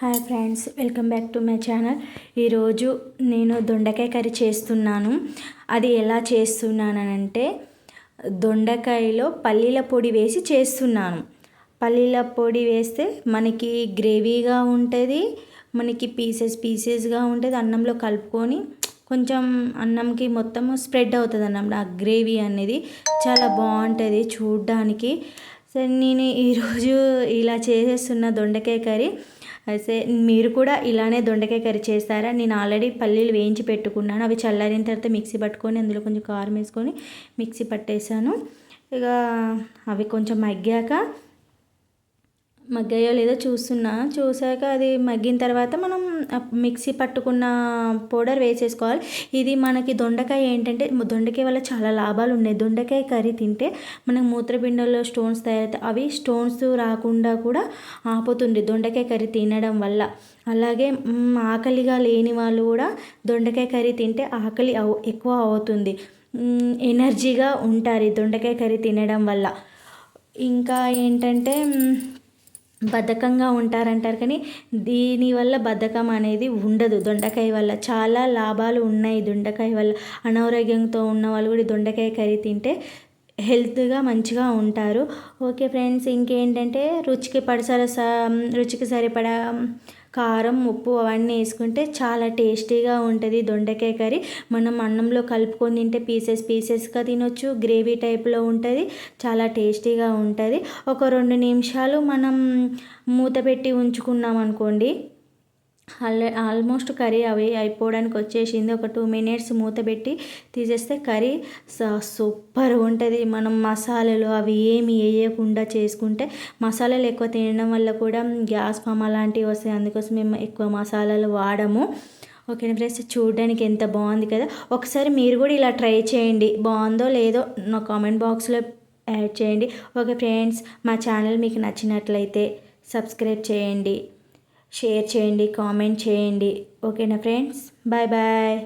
Hi friends welcome back to my channel. ఈరోజు నేను దొండకాయ కర్రీ చేస్తున్నాను. అది ఎలా చేస్తున్నానంటే దొండకాయలో పల్లీల పొడి వేసి చేస్తున్నాను. పల్లీల పొడి వేస్తే మనకి గ్రేవీగా ఉంటుంది మనకి పీసెస్ పీసెస్గా ఉంటుంది అన్నంలో కలుపుకొని కొంచెం అన్నంకి మొత్తం స్ప్రెడ్ అవుతుంది అన్నం ఆ గ్రేవీ అనేది చాలా బాగుంటుంది చూడ్డానికి. సో నేను ఈరోజు ఇలా చేసేస్తున్న దొండకాయ కర్రీ. అయితే మీరు కూడా ఇలానే దొండకాయ కర్రీ చేస్తారా? నేను ఆల్రెడీ పల్లీలు వేయించి పెట్టుకున్నాను. అవి చల్లారిన తర్వాత మిక్సీ పట్టుకొని అందులో కొంచెం కారం వేసుకొని మిక్సీ పట్టేశాను. ఇక అవి కొంచెం మగ్గాక మగ్గాయో లేదో చూస్తున్నా. చూసాక అది మగ్గిన తర్వాత మనం మిక్సీ పట్టుకున్న పౌడర్ వేసేసుకోవాలి. ఇది మనకి దొండకాయ ఏంటంటే దొండకాయ వల్ల చాలా లాభాలు ఉన్నాయి. దొండకాయ కర్రీ తింటే మనకు మూత్రపిండంలో స్టోన్స్ తయారవుతాయి. అవి స్టోన్స్ రాకుండా కూడా ఆపుతుంది దొండకాయ కర్రీ తినడం వల్ల. అలాగే ఆకలిగా లేని వాళ్ళు కూడా దొండకాయ కర్రీ తింటే ఆకలి ఎక్కువ అవుతుంది. ఎనర్జీగా ఉంటారు దొండకాయ కర్రీ తినడం వల్ల. ఇంకా ఏంటంటే బద్ధకంగా ఉంటారంటారు కానీ దీనివల్ల బద్ధకం అనేది ఉండదు. దొండకాయ వల్ల చాలా లాభాలు ఉన్నాయి. దొండకాయ వల్ల అనారోగ్యంతో ఉన్న వాళ్ళు కూడా దొండకాయ కర్రీ తింటే హెల్త్గా మంచిగా ఉంటారు. ఓకే ఫ్రెండ్స్ ఇంకేంటంటే రుచికి పడిసర రుచికి సరిపడా కారం ఉప్పు అవన్నీ వేసుకుంటే చాలా టేస్టీగా ఉంటుంది దొండకాయ కర్రీ. మనం అన్నంలో కలుపుకొని తింటే పీసెస్ పీసెస్గా తినొచ్చు గ్రేవీ టైప్లో ఉంటుంది చాలా టేస్టీగా ఉంటుంది. ఒక రెండు నిమిషాలు మనం మూత పెట్టి ఉంచుకున్నాం అనుకోండి ఆల్మోస్ట్ కర్రీ అవి అయిపోవడానికి వచ్చేసింది. ఒక టూ మినిట్స్ మూత పెట్టి తీసేస్తే కర్రీ సూపర్ ఉంటుంది. మనం మసాలాలు అవి ఏమి వేయకుండా చేసుకుంటే మసాలాలు ఎక్కువ తినడం వల్ల కూడా గ్యాస్ ఫామ్ అలాంటివి వస్తాయి. అందుకోసం మేము ఎక్కువ మసాలాలు వాడము. Okay friends? చూడడానికి ఎంత బాగుంది కదా. ఒకసారి మీరు కూడా ఇలా ట్రై చేయండి. బాగుందో లేదో నా కామెంట్ బాక్స్లో యాడ్ చేయండి. ఓకే ఫ్రెండ్స్ మా ఛానల్ మీకు నచ్చినట్లయితే సబ్స్క్రైబ్ చేయండి. షేర్ చేయండి కామెంట్ చేయండి. ఓకేనా ఫ్రెండ్స్? Bye bye.